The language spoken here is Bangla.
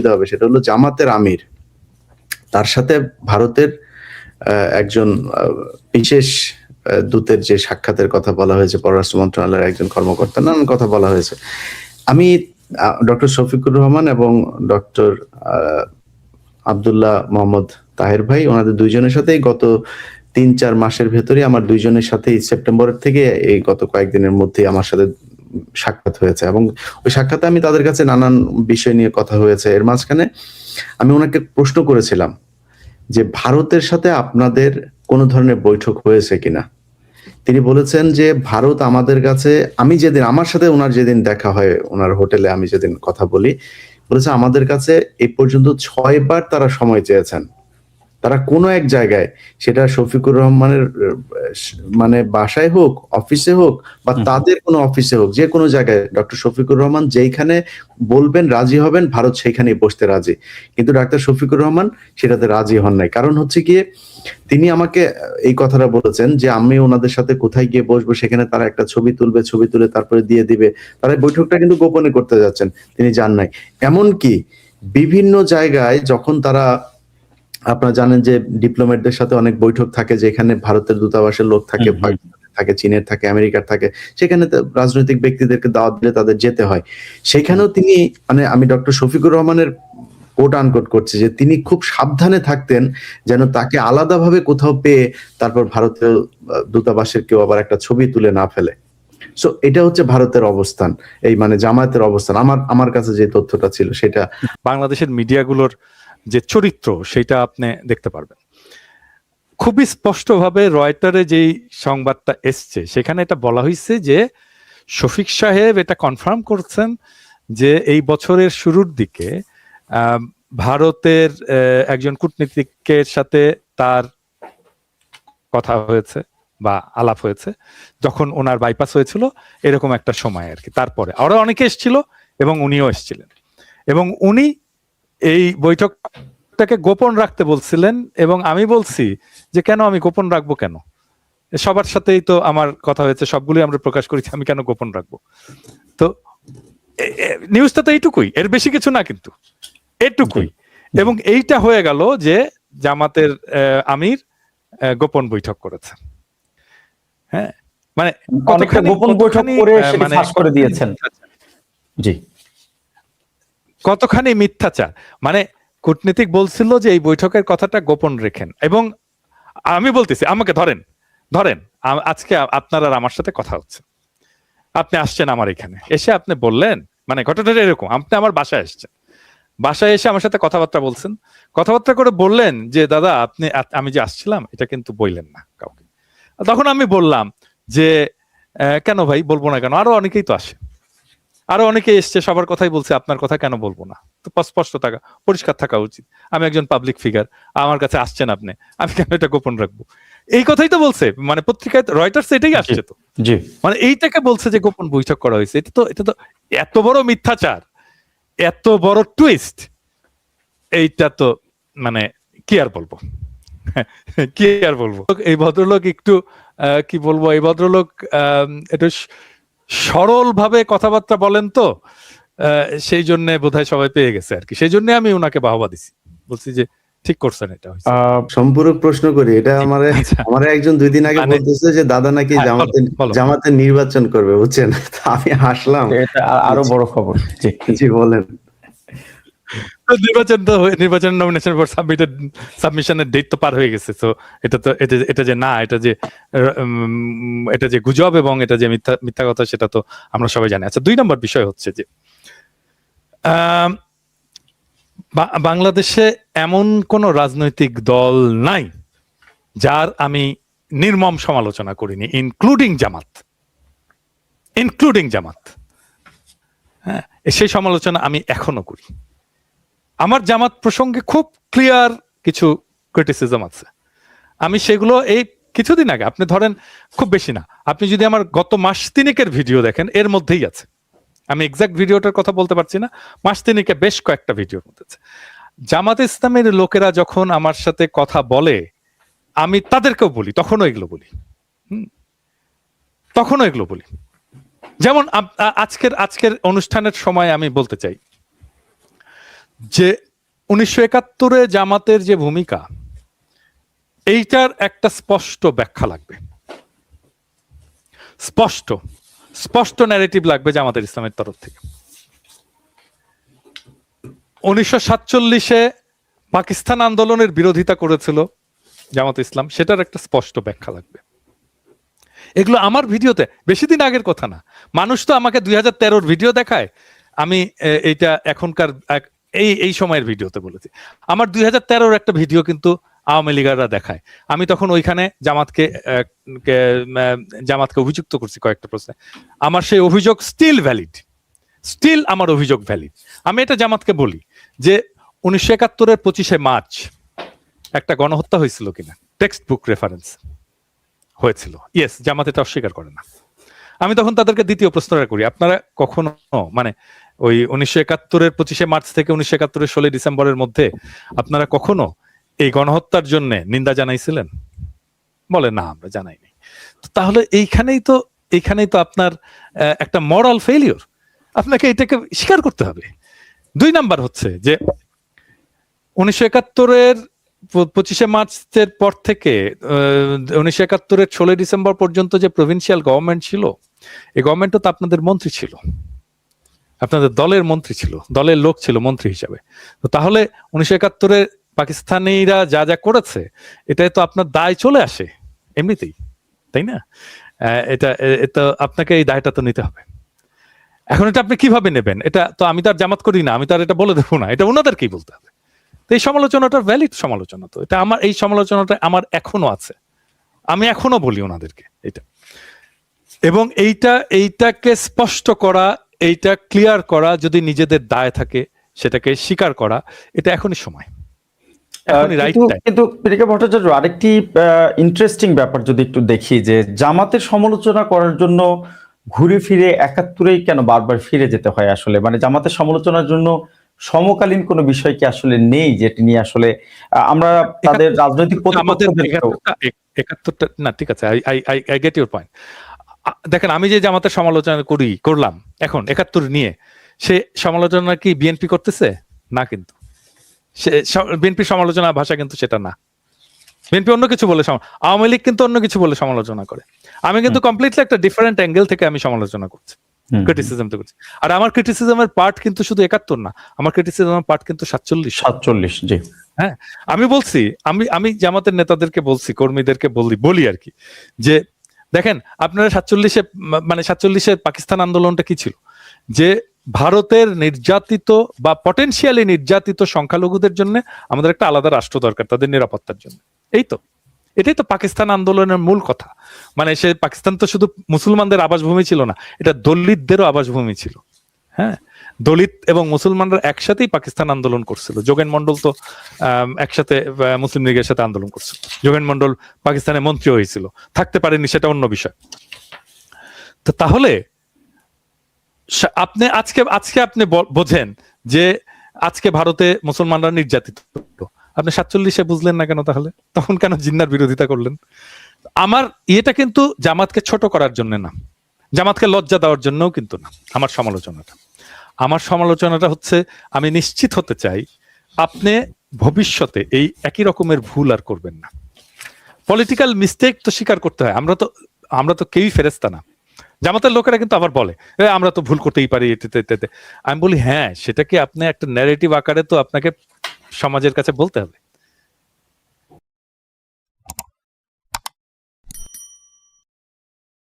দিতে হবে, সেটা হলো জামাতের আমির। তার সাথে ভারতের একজন বিশেষ দূতের যে সাক্ষাতের কথা বলা হয়েছে, পররাষ্ট্র মন্ত্রণালয়ের একজন কর্মকর্তা, নানান কথা বলা হয়েছে। আমি ডক্টর শফিকুর রহমান এবং ডক্টর আবদুল্লাহ মোহাম্মদ তাহের ভাই, ওনাদের দুইজনের সাথেই গত তিন চার মাসের ভেতরে আমার দুইজনের সাথেই সেপ্টেম্বরের থেকে এই গত কয়েকদিনের মধ্যে আমার সাথে সাক্ষাৎ হয়েছে এবং ওই সাক্ষাতে আমি তাদের কাছে নানান বিষয় নিয়ে কথা হয়েছে। এর মাঝখানে আমি ওনাকে প্রশ্ন করেছিলাম যে, ভারতের সাথে আপনাদের কোনো ধরনের বৈঠক হয়েছে কিনা? তিনি বলেছেন যে, ভারত আমাদের কাছে, আমি যেদিন, আমার সাথে ওনার যেদিন দেখা হয়, ওনার হোটেলে আমি যেদিন কথা বলি, বলেছে আমাদের কাছে এই পর্যন্ত ছয়বার তারা সময় চেয়েছেন। তারা কোনো এক জায়গায় সেটা শফিকুর রহমানের মানে বাসায় হোক অফিসে হোক বা তাদের কোনো অফিসে হোক যে কোনো জায়গায় ডক্টর শফিকুর রহমান যেইখানে বলবেন রাজি হবেন ভারত সেইখানেই বসতে রাজি। কিন্তু ডাক্তার শফিকুর রহমান সেটাতে রাজি হন নাই। কারণ হচ্ছে গিয়ে তিনি আমাকে এই কথাটা বলেছেন যে আমি ওনাদের সাথে কোথায় গিয়ে বসবো সেখানে তারা একটা ছবি তুলবে ছবি তুলে তারপরে দিয়ে দিবে। তারা বৈঠকটা কিন্তু গোপনে করতে যাচ্ছেন তিনি জান নাই। এমনকি বিভিন্ন জায়গায় যখন তারা আপনারা জানেন যে ডিপ্লোমেটদের সাথে অনেক বৈঠক থাকে যেখানে ভারতের দূতাবাসের লোক থাকে থাকে চীনের থাকে আমেরিকার থাকে। সেখানে রাজনৈতিক ব্যক্তিদেরকে দাওয়াত দিলে তাদের যেতে হয়। সেখানেও তিনি মানে আমি ডক্টর শফিকুর রহমানের কোট আনকোট করছি যে তিনি খুব সাবধানে থাকতেন যেন তাকে আলাদাভাবে কোথাও পেয়ে তারপর ভারতীয় দূতাবাসের কেউ আবার একটা ছবি তুলে না ফেলে। সো এটা হচ্ছে ভারতের অবস্থান। এই মানে জামায়াতের অবস্থান। আমার আমার কাছে যে তথ্যটা ছিল সেটা বাংলাদেশের মিডিয়াগুলোর যে চরিত্র সেটা আপনি দেখতে পারবেন। খুবই স্পষ্টভাবে রয়টারে যেই সংবাদটা এসছে, সেখানে এটা বলা হয়েছে যে শফিক সাহেব এটা কনফার্ম করছেন যে এই বছরের শুরুর দিকে ভারতের একজন কূটনীতিকের সাথে তার কথা হয়েছে বা আলাপ হয়েছে, যখন ওনার বাইপাস হয়েছিল, এরকম একটা সময় আর কি। তারপরে আরও অনেকে এসেছিল এবং উনিও এসেছিলেন। এবং উনি এই বৈঠকটাকে গোপন রাখতে বলছিলেন এবং আমি বলছি যে কেন আমি গোপন রাখব কেন? সবার সাথেই তো আমার কথা হয়েছে সবগুলোই আমরা প্রকাশ করেছি আমি কেন গোপন রাখব? তো নিউজটা তো এইটুকুই এর বেশি কিছু না কিন্তু এটুকুই। এবং এইটা হয়ে গেল যে জামাতের আমির গোপন বৈঠক করেছে হ্যাঁ? মানে গোপন বৈঠক করে আহ, মানে ফাঁস করে দিয়েছেন। জি। কতখানি মিথ্যাচার? মানে কূটনীতিক বলছিল যে এই বৈঠকের কথাটা গোপন রেখেন। এবং আমি বলতেছি, আমাকে ধরেন ধরেন আজকে আপনার আর আমার সাথে কথা হচ্ছে। আপনি আসছেন আমার এখানে। এসে আপনি বললেন মানে ঘটনাটা এরকম, আপনি আমার বাসায় এসছেন বাসায় এসে আমার সাথে কথাবার্তা বলছেন। কথাবার্তা করে বললেন যে, দাদা, আপনি আমি যে আসছিলাম, এটা কিন্তু বললেন না কাউকে। তখন আমি বললাম যে কেন ভাই? বলব না কেন? আরও অনেকেই তো আসে। আরও অনেকে এসছে সবার কথাই বলছে আপনার কথা কেন বলব না? তো স্পষ্ট থাকা পরিষ্কার থাকা উচিত। আমি একজন পাবলিক ফিগার আমার কাছে আসছেন আপনি আমি কেন এটা গোপন রাখব? এই কথাই তো বলছে মানে পত্রিকায় রয়টার্স এটাই আসছে তো। জি। মানে এইটাকে বলছে যে গোপন বৈঠক করা হয়েছে এটা তো এটা তো এত বড় মিথ্যাচার এত বড় টুইস্ট এইটা তো মানে কি আর বলব? কি আর বলব? এই ভদ্রলোক একটু আহ, কি বলব এই ভদ্রলোক আহ, একটু সরল ভাবে কথাবার্তা বলেন তো আহ, সেই জন্য বোধহয় সবাই পেয়ে গেছে আর কি। সেই জন্য আমি ওনাকে বাহবা দিছি। বলছি যে ঠিক করছেন এটা সম্পূর্ণ আহ, সম্পূরক প্রশ্ন করি এটা আমার আচ্ছা। আমার একজন দুই দিন আগে মানে- বলতেছে যে দাদা নাকি হ্যাঁ, জামাতে। জামাতে নির্বাচন করবে বুঝছেন? আমি হাসলাম। এটা আরও বড় খবর। জি বলেন। নির্বাচন তো নির্বাচন নমিনেশন ফর সাবমিটেড সাবমিশনের ডেট তো পার হয়ে গেছে তো এটা তো এটা যে না, এটা যে এটা যে গুজব এবং এটা যে মিথ্যা মিথ্যা কথা, সেটা তো আমরা সবাই জানি। আচ্ছা দুই নম্বর বিষয় হচ্ছে যে বাংলাদেশে এমন কোন রাজনৈতিক দল নাই যার আমি নির্মম সমালোচনা করিনি ইনক্লুডিং জামাত। ইনক্লুডিং জামাত। হ্যাঁ সেই সমালোচনা আমি এখনও করি। আমার জামাত প্রসঙ্গে খুব ক্লিয়ার কিছু ক্রিটিসিজম আছে। আমি সেগুলো এই কিছুদিন আগে, আপনি ধরেন খুব বেশি না, আপনি যদি আমার গত মাস তিনেকের ভিডিও দেখেন, এর মধ্যেই আছে। আমি এক্সাক্ট ভিডিওটার কথা বলতে পারছি না, মাস তিনেকে বেশ কয়েকটা ভিডিওর মধ্যে আছে। জামাত ইসলামের লোকেরা যখন আমার সাথে কথা বলে, আমি তাদেরকেও বলি, তখনও এগুলো বলি। তখনও এগুলো বলি। যেমন আজকের আজকের অনুষ্ঠানের সময় আমি বলতে চাই যে উনিশশো একাত্তরে জামাতের যে ভূমিকা, এইটার একটা স্পষ্ট ব্যাখ্যা লাগবে। স্পষ্ট স্পষ্ট ন্যারেটিভ লাগবে জামাতের ইসলামের তরফ থেকে। উনিশশো সাতচল্লিশে পাকিস্তান আন্দোলনের বিরোধিতা করেছিল জামাত ইসলাম, সেটার একটা স্পষ্ট ব্যাখ্যা লাগবে। এগুলো আমার ভিডিওতে, বেশি দিন আগের কথা না। মানুষ তো আমাকে দুই হাজার ভিডিও দেখায়। আমি এইটা এখনকার এই এই সময়ের ভিডিওতে বলেছি। আমার দুই হাজার তেরোর একটা ভিডিও কিন্তু আওয়ামী লীগাররা দেখায়। আমি তখন ওইখানে জামাতকে জামাতকে অভিযুক্ত করছি কয়েকটা প্রশ্নে। আমার সেই অভিযোগ স্টিল ভ্যালিড স্টিল আমার অভিযোগ ভ্যালিড আমি এটা জামাতকে বলি যে উনিশশো একাত্তরের পঁচিশে মার্চ একটা গণহত্যা হয়েছিল কিনা? টেক্সট বুক রেফারেন্স হয়েছিল। ইয়েস জামাত এটা অস্বীকার করে না। আমি তখন তাদেরকে দ্বিতীয় প্রশ্নটা করি। আপনারা কখনো মানে ওই উনিশশো একাত্তরের পঁচিশে মার্চ থেকে উনিশশো একাত্তরের ষোলোই ডিসেম্বরের মধ্যে আপনারা কখনো এই গণহত্যার জন্য নিন্দা জানাইছিলেন? বলে, না, আমরা জানাইনি। তাহলে এইখানেই তো এইখানেই তো আপনার একটা মরাল ফেলিওর আপনাকে এটাকে স্বীকার করতে হবে। দুই নাম্বার হচ্ছে যে উনিশশো একাত্তরের পঁচিশে মার্চের পর থেকে উনিশশো একাত্তরের ষোলোই ডিসেম্বর পর্যন্ত যে প্রভিন্সিয়াল গভর্নমেন্ট ছিল এই গভর্নমেন্টও তো আপনাদের মন্ত্রী ছিল। আপনাদের দলের মন্ত্রী ছিল, দলের লোক ছিল মন্ত্রী হিসাবে। তো তাহলে উনিশশো একাত্তরে পাকিস্তানিরা যা যা করেছে, এটাই তো আপনার দায় চলে আসে, এমনিতেই, তাই না? এটা এটা আপনাকে এই দায়টা তো নিতে হবে। এখন এটা আপনি কীভাবে নেবেন? এটা তো আমি তার জামাত করি না, আমি তার এটা বলে দেবো না, এটা ওনাদেরকেই বলতে হবে। তো এই সমালোচনাটা ভ্যালিড সমালোচনা তো, এটা আমার, এই সমালোচনাটা আমার এখনও আছে। আমি এখনও বলি ওনাদেরকে এটা। এবং এইটা এইটাকে স্পষ্ট করা এইটা ক্লিয়ার করা যদি নিজেদের দায় থাকে সেটাকে স্বীকার করা এটা এখনই সময়। কিন্তু প্রিকা ভট্টাচার্য আরেকটি ইন্টারেস্টিং ব্যাপার যদি একটু দেখি যে জামাতের সমালোচনা করার জন্য ঘুরে ফিরে একাত্তরেই কেন বারবার ফিরে যেতে হয় আসলে? মানে জামাতের সমালোচনার জন্য সমকালীন কোনো বিষয় কি আসলে নেই যেটি নিয়ে আসলে আমরা তাদের রাজনৈতিক একাত্তরটা না ঠিক আছে I I I get your point দেখেন আমি যে জামাতের সমালোচনা করি করলাম এখন একাত্তর নিয়ে সে সমালোচনা কি বিএনপি করতেছে? না কিন্তু। সে বিএনপি সমালোচনা ভাষা কিন্তু সেটা না। বিএনপি অন্য কিছু বলে আওয়ামী লীগ কিন্তু অন্য কিছু বলে সমালোচনা করে। আমি কিন্তু কমপ্লিটলি একটা ডিফারেন্ট অ্যাঙ্গেল থেকে আমি সমালোচনা করছি ক্রিটিসিজম তো করছি। আর আমার ক্রিটিসিজমের পার্ট কিন্তু শুধু একাত্তর না আমার ক্রিটিসিজমের পার্ট কিন্তু সাতচল্লিশ। সাতচল্লিশ জি। হ্যাঁ আমি বলছি আমি আমি জামাতের নেতাদেরকে বলছি কর্মীদেরকে বলি বলি আর কি যে দেখেন, আপনারা সাতচল্লিশে মানে সাতচল্লিশের পাকিস্তান আন্দোলনটা কি ছিল? যে ভারতের নির্যাতিত বা পটেনশিয়ালি নির্যাতিত সংখ্যালঘুদের জন্য আমাদের একটা আলাদা রাষ্ট্র দরকার, তাদের নিরাপত্তার জন্য। এই তো। এটাই তো পাকিস্তান আন্দোলনের মূল কথা। মানে সে, পাকিস্তান তো শুধু মুসলমানদের আবাসভূমি ছিল না, এটা দলিতদেরও আবাসভূমি ছিল। হ্যাঁ? দলিত এবং মুসলমানরা একসাথেই পাকিস্তান আন্দোলন করছিল। যোগেন মন্ডল তো একসাথে মুসলিম লীগের সাথে আন্দোলন করছিল। যোগেন মন্ডল পাকিস্তানের মন্ত্রী হয়েছিল। থাকতে পারেনি সেটা অন্য বিষয়। তো তাহলে আপনি আজকে আজকে আপনি বোঝেন যে আজকে ভারতে মুসলমানরা নির্যাতিত। আপনি সাতচল্লিশে বুঝলেন না কেন তাহলে? তখন কেন জিন্নার বিরোধিতা করলেন? আমার ইয়েটা কিন্তু জামাতকে ছোট করার জন্য না। জামাতকে লজ্জা দেওয়ার জন্যও কিন্তু না। আমার সমালোচনাটা। আমার সমালোচনাটা হচ্ছে আমি নিশ্চিত হতে চাই আপনি ভবিষ্যতে এই একই রকমের ভুল আর করবেন না। পলিটিক্যাল মিস্টেক তো স্বীকার করতে হয় আমরা তো আমরা তো কেউই ফেরেস্তা না। জামাতের লোকেরা কিন্তু আবার বলে "এ, আমরা তো ভুল করতেই পারি এটাতে আমি বলি হ্যাঁ সেটাকে আপনি একটা ন্যারেটিভ আকারে তো আপনাকে সমাজের কাছে বলতে হবে।